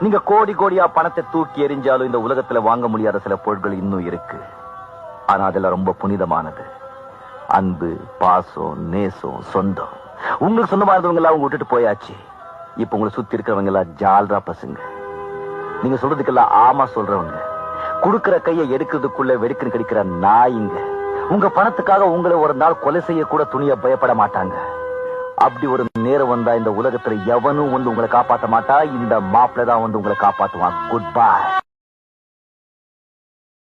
நீங்க கோடி கோடியா பணத்தை தூக்கி எறிஞ்சாலும் இந்த உலகத்துல வாங்க முடியாத சில பொருட்கள் இன்னும் இருக்கு. ஆனா அதெல்லாம் ரொம்ப புனிதமானது. அன்பு பாசம் நேசம் சொந்தம். உங்களுக்கு சொந்தமானவங்க எல்லாம் விட்டுட்டு போயாச்சு. இப்ப உங்களை சுத்தி இருக்கிறவங்க எல்லாம் ஜால்ரா பசங்க. நீங்க சொல்றதுக்கெல்லாம் ஆமா சொல்றவங்க. குடுக்கிற கையை எடுக்கிறதுக்குள்ள வெடுக்குன்னு கிடைக்கிற நாயிங்க. உங்க பணத்துக்காக உங்களை ஒரு நாள் கொலை செய்ய கூட துணிய பயப்பட மாட்டாங்க. அப்படி ஒரு நேரம் வந்தா இந்த உலகத்துல எவனும் வந்து உங்களை காப்பாத்த மாட்டா? இந்த மாப்பிள்ள தான் வந்து உங்களை காப்பாத்துவான். குட் பை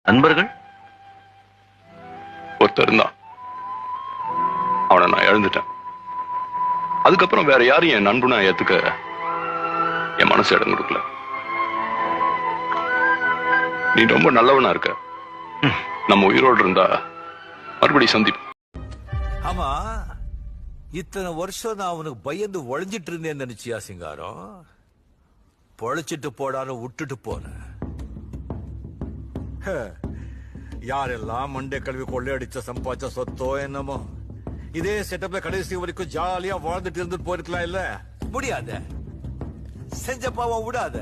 நண்பர்கள் ஒருத்தர் இருந்தான். அவனை நான் இழந்துட்டேன். அதுக்கப்புறம் வேற யாரையும் என் நண்பனா ஏத்துக்க என் மனசு இடம் கொடுக்கல. நீ ரொம்ப நல்லவனா இருக்க. நம்ம உயிரோடு இருந்தா மறுபடியும் சந்திப்போம். ஆமா. இத்தனை வருஷம் நான் அவனுக்கு பயந்து ஒளிஞ்சிட்டு இருந்தேன்னு நினைச்சியா சிங்காரம்? பொழைச்சிட்டு போடான்னு விட்டுட்டு போனேன் யாரெல்லாம் மண்டே கல்வி கொள்ளையடிச்ச சம்பாதிச்ச சொத்தோ என்னமோ? இதே செட்டப்ல கடைசி வரைக்கும் ஜாலியா வாழ்ந்துட்டு இருந்து போயிருக்கலாம் இல்ல? முடியாத. செஞ்ச பாவம் விடாத.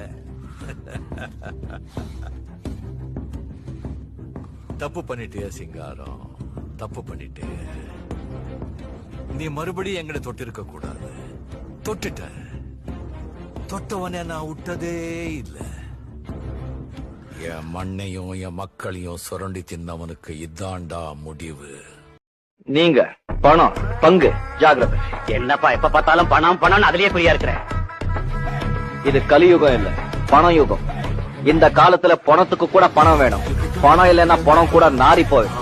தப்பு பண்ணிட்டியா சிங்காரம். தப்பு பண்ணிட்டே. நீ மறுபடியும் எங்கட தொட்டிருக்க கூடாது. தொட்டுட்ட தொட்டவனே நான் விட்டதே இல்ல. என் மண்ணையும் என் மக்களையும் சுரண்டி தின்னவனுக்கு இதாண்டா முடிவு. நீங்க பணம் பங்கு ஜாகிரதை. என்னப்பா எப்ப பார்த்தாலும் பணம் பணம் அதுலயே குறியா இருக்கிற? இது கலியுகம் இல்ல பண யுகம் இந்த காலத்துல பணத்துக்கு கூட பணம் வேணும். பணம் இல்லைன்னா பணம் கூட நாரி போயிடும்.